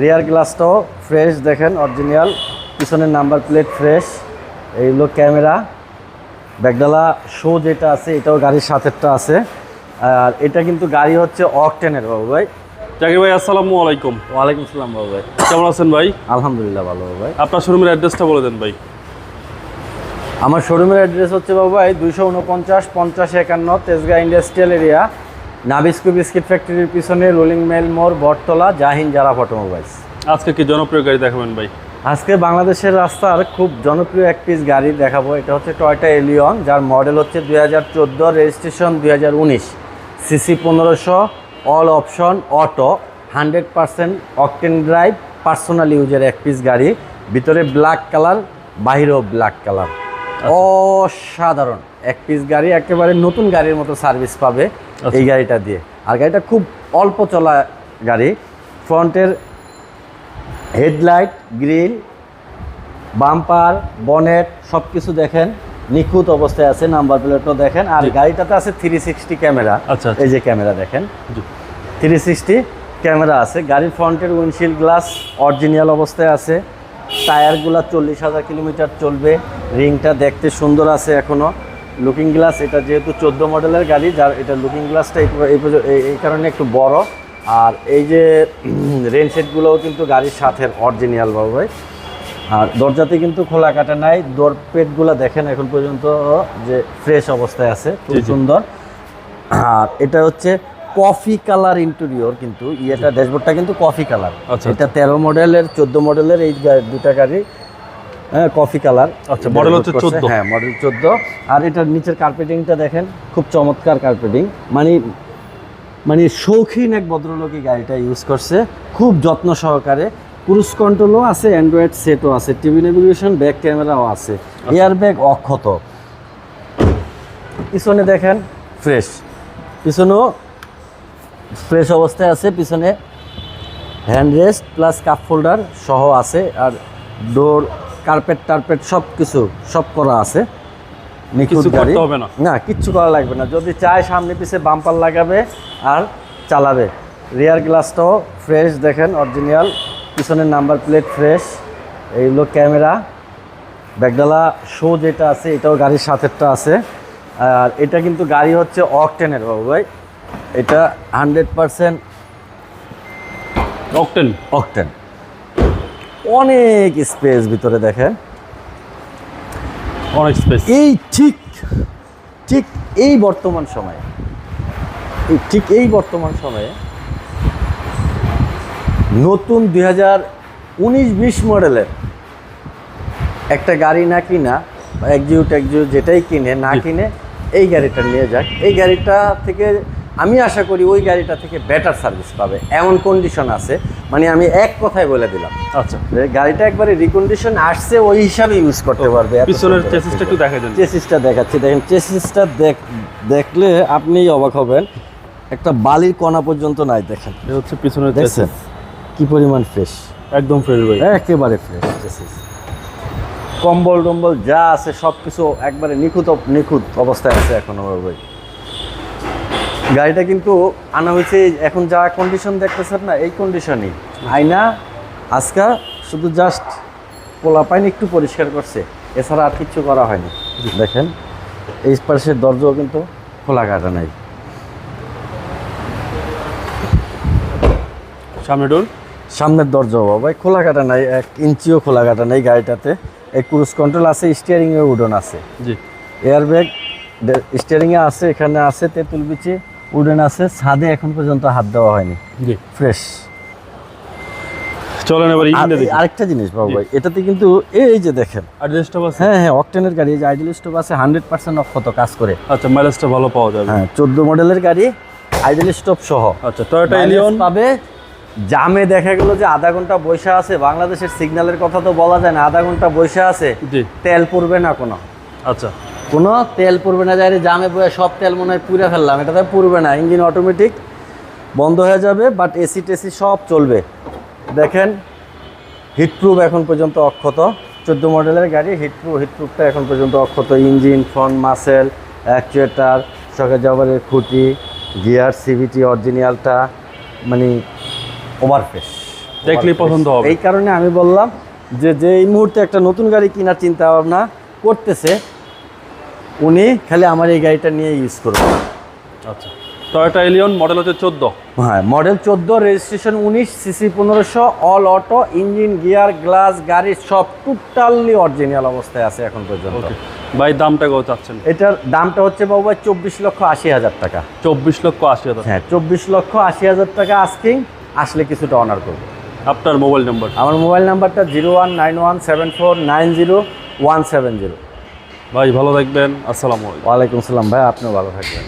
রিয়ার গ্লাসটাও ফ্রেশ দেখেন অরিজিনাল পিছনের নাম্বার প্লেট ফ্রেশ এইগুলো ক্যামেরা ব্যাগডালা শো যেটা আছে এটাও গাড়ির সাথেরটা আছে। আর এটা কিন্তু গাড়ি হচ্ছে অকটেনের বাবু ভাই। জাকির ভাই আসসালামু আলাইকুম। ওয়ালাইকুম আসসালাম বাবু ভাই। কেমন আছেন ভাই? আলহামদুলিল্লাহ ভালো বাবু ভাই। আপনার শোরুমের অ্যাড্রেসটা বলে দেন ভাই। আমার শোরুমের অ্যাড্রেস হচ্ছে বাবু ভাই দুইশো উনপঞ্চাশ পঞ্চাশ একান্ন Tejgaon industrial area Nabisco biscuit ফ্যাক্টরির পিছনে রোলিং মেল মোড় বটতলা জাহিন জারা অটোমোবাইলস। আজকে কি জনপ্রিয় গাড়ি দেখাবেন ভাই? আজকে বাংলাদেশের রাস্তার খুব জনপ্রিয় এক পিস গাড়ি দেখাবো। এটা হচ্ছে টয়টা এলিয়ন যার মডেল হচ্ছে দুই হাজার চোদ্দ রেজিস্ট্রেশন দুই হাজার উনিশ। সিসি পনেরোশো all option auto hundred percent octane drive personal ইউজের এক পিস গাড়ি। ভিতরে ব্ল্যাক কালার বাহিরেও ব্ল্যাক কালার অসাধারণ। এক পিস গাড়ি একেবারে নতুন গাড়ির মতো সার্ভিস পাবে। এই গাড়িটা দিয়ে। আর গাড়িটা খুব অল্প চলা গাড়ি। ফ্রন্টের হেডলাইট গ্রিল বাম্পার বনেট সব কিছু দেখেন। নিখুঁত অবস্থায় আছে নাম্বার প্লেটও দেখেন। আর গাড়িটাতে আছে থ্রি সিক্সটি ক্যামেরা। আচ্ছা, আচ্ছা। এই যে ক্যামেরা দেখেন। থ্রি সিক্সটি ক্যামেরা আছে। গাড়ির ফ্রন্টের উইন্ডশিল্ড গ্লাস অরিজিনাল অবস্থায় আছে। টায়ারগুলো চল্লিশ হাজার কিলোমিটার চলবে। রিংটা দেখতে সুন্দর আছে এখনও লুকিং গ্লাস এটা যেহেতু চোদ্দ মডেলের গাড়ি যার এটা লুকিং গ্লাসটা এই কারণে একটু বড়। আর এই যে রেন সেটগুলোও কিন্তু গাড়ির সাথে অরিজিনাল বাবু ভাই। আর দরজাতে কিন্তু খোলা কাটা নাই। দর পেটগুলো দেখেন এখন পর্যন্ত যে ফ্রেশ অবস্থায় আছে খুব। সুন্দর। আর এটা হচ্ছে কফি কালার ইন্টেরিয়র কিন্তু ইয়েটা ড্যাশবোর্ডটা কিন্তু কফি কালার আচ্ছা, এটা তেরো মডেলের চোদ্দ মডেলের এই গা- দুটা গাড়ি। হ্যাঁ কফি কালার আচ্ছা, model হচ্ছে 14 হ্যাঁ মডেল চোদ্দ। আর এটার নিচের কার্পেটিংটা দেখেন খুব চমৎকার কার্পেটিং মানে মানে শৌখিন এক ভদ্রলোকই গাড়িটা ইউজ করছে খুব যত্ন সহকারে। ক্রুজ কন্ট্রোলও আছে অ্যান্ড্রয়েড সেটও আছে টিভি নেভিগেশন ব্যাক ক্যামেরাও আছে এয়ার ব্যাগ অক্ষত। পিছনে দেখেন ফ্রেশ পিছনেও ফ্রেশ অবস্থায় আছে পিছনে hand rest plus cup holder সহ আছে আর ডোর কার্পেট টার্পেট সব কিছু সব করা আছে। নিখুঁত গাড়ি। হবে না। না কিচ্ছু করা লাগবে না। যদি চায় সামনে পিছে বাম্পার লাগাবে আর চালাবে। রিয়ার গ্লাসটাও ফ্রেশ দেখেন অরিজিনাল পিছনের নাম্বার প্লেট ফ্রেশ এইগুলো ক্যামেরা ব্যাগডালা শো যেটা আছে এটাও গাড়ির সাথেরটা আছে। আর এটা কিন্তু গাড়ি হচ্ছে অকটেনের বাবু ভাই। এটা হান্ড্রেড পারসেন্ট অকটেন অকটেন অনেক স্পেস ভিতরে দেখেন। অনেক স্পেস এই ঠিক ঠিক এই বর্তমান সময়ে এই ঠিক এই বর্তমান সময়ে নতুন দুই হাজার উনিশ বিশ মডেলের একটা গাড়ি না কিনা বা একজিউ ট্যাকজিউ যেটাই কিনে না কিনে এই গাড়িটা নিয়ে যাক। এই গাড়িটা থেকে আমি আশা করি ওই গাড়িটা থেকে বেটার সার্ভিস পাবে। এমন কন্ডিশন আছে মানে আমি এক কথায় বলে দিলাম। আচ্ছা। গাড়িটা একবারে রিকন্ডিশন আসছে ওই হিসাবে ইউজ করতে পারবে পিছনের চেসিসটা একটু দেখা দেন। চেসিসটা দেখাচ্ছি। দেখেন চেসিসটা দেখ দেখলে আপনিই অবাক হবেন। একটা বালির কণা পর্যন্ত নাই দেখেন। এটা হচ্ছে পিছনের দেখছেন? কি পরিমাণ ফ্রেশ একদম ফ্রেশ ভাই। একেবারে ফ্রেশ চেসিস কম্বল টম্বল যা আছে সব কিছু একবারে নিখুঁত নিখুঁত অবস্থায় আছে এখন এখনও ভাই। গাড়িটা কিন্তু আনা হয়েছে এখন যা কন্ডিশন দেখতেছেন না এই কন্ডিশনই আয়না আজকা শুধু জাস্ট পোলা পাইনি একটু পরিষ্কার করছে এছাড়া আর কিচ্ছু করা হয়নি। দেখেন এই পাশের দরজাও কিন্তু খোলা কাটা নাই। সামনে ডোর সামনের দরজাও ভাই খোলা কাটা নাই এক ইঞ্চিও খোলা কাটা নাই গাড়িটাতে। এই ক্রুজ কন্ট্রোল আছে স্টিয়ারিংয়ে উডন আছে। জি। এয়ারব্যাগ স্টিয়ারিংয়ে আছে এখানে আছে তেঁতুল বিচি। উডেন আছে ছাদে এখন পর্যন্ত হাত দেওয়া হয়নি। ফ্রেশ। চলেন এবার ইঞ্জিনটা দেখি। আরেকটা জিনিস বাবু ভাই এটাতে কিন্তু এই যে দেখেন আছে? হ্যাঁ হ্যাঁ অকটেনের গাড়ি এই যে আইডিয়াল স্টোভ আছে হান্ড্রেড পার্সেন্ট অক্ষত কাজ করে। আচ্ছা মাইলেজটা ভালো পাওয়া যাবে। হ্যাঁ চোদ্দ মডেলের গাড়ি আইডিয়াল স্টোভ সহ। আচ্ছা টয়োটা এলিয়ন পাবে জামে দেখা গেল যে আধা ঘণ্টা বৈশা আছে বাংলাদেশের সিগন্যালের কথা তো বলা যায় না আধা ঘণ্টা বৈশা আছে জি। তেল পড়বে না কোনো। আচ্ছা। কোনো তেল পড়বে না যাই জামে বয়ে সব তেল মনে হয় পুড়ে ফেললাম। এটাতে পড়বে না ইঞ্জিন অটোমেটিক বন্ধ হয়ে যাবে বাট এসি টেসি সব চলবে। দেখেন হিটপ্রুফ এখন পর্যন্ত অক্ষত। চোদ্দ মডেলের গাড়ি হিটপ্রুফ হিটপ্রুফটা এখন পর্যন্ত অক্ষত। Engine front muscle actuator socket জবারের খুঁটি গিয়ার সিভিটি অরিজিনালটা মানে ওভারফ্রেশ দেখলেই পছন্দ হবে। এই কারণে আমি বললাম যে যে এই মুহূর্তে একটা নতুন গাড়ি কেনার চিন্তা ভাবনা করতেছে উনি খালি আমার এই গাড়িটা নিয়ে ইউজ করবে। আচ্ছা। টয়োটা এলিয়ন মডেল হচ্ছে চোদ্দ। হ্যাঁ মডেল চোদ্দ রেজিস্ট্রেশন উনিশ সিসি পনেরোশো all auto engine gear glass গাড়ির সব টোটালি অরিজিনাল অবস্থায় আছে এখন পর্যন্ত। ভাই দামটা কত চাচ্ছেন? এটার দামটা হচ্ছে বাবু ভাই চব্বিশ লক্ষ আশি হাজার টাকা। চব্বিশ লক্ষ আশি হাজার। হ্যাঁ চব্বিশ লক্ষ আশি হাজার টাকা আস্কিং আসলে কিছুটা অনার করব। আপনার মোবাইল নাম্বার আমার মোবাইল নাম্বারটা zero one nine one seven four nine zero one seven zero ভাই ভালো থাকবেন। আসসালামু আলাইকুম। ওয়ালাইকুম আসসালাম ভাই আপনিও ভালো থাকবেন।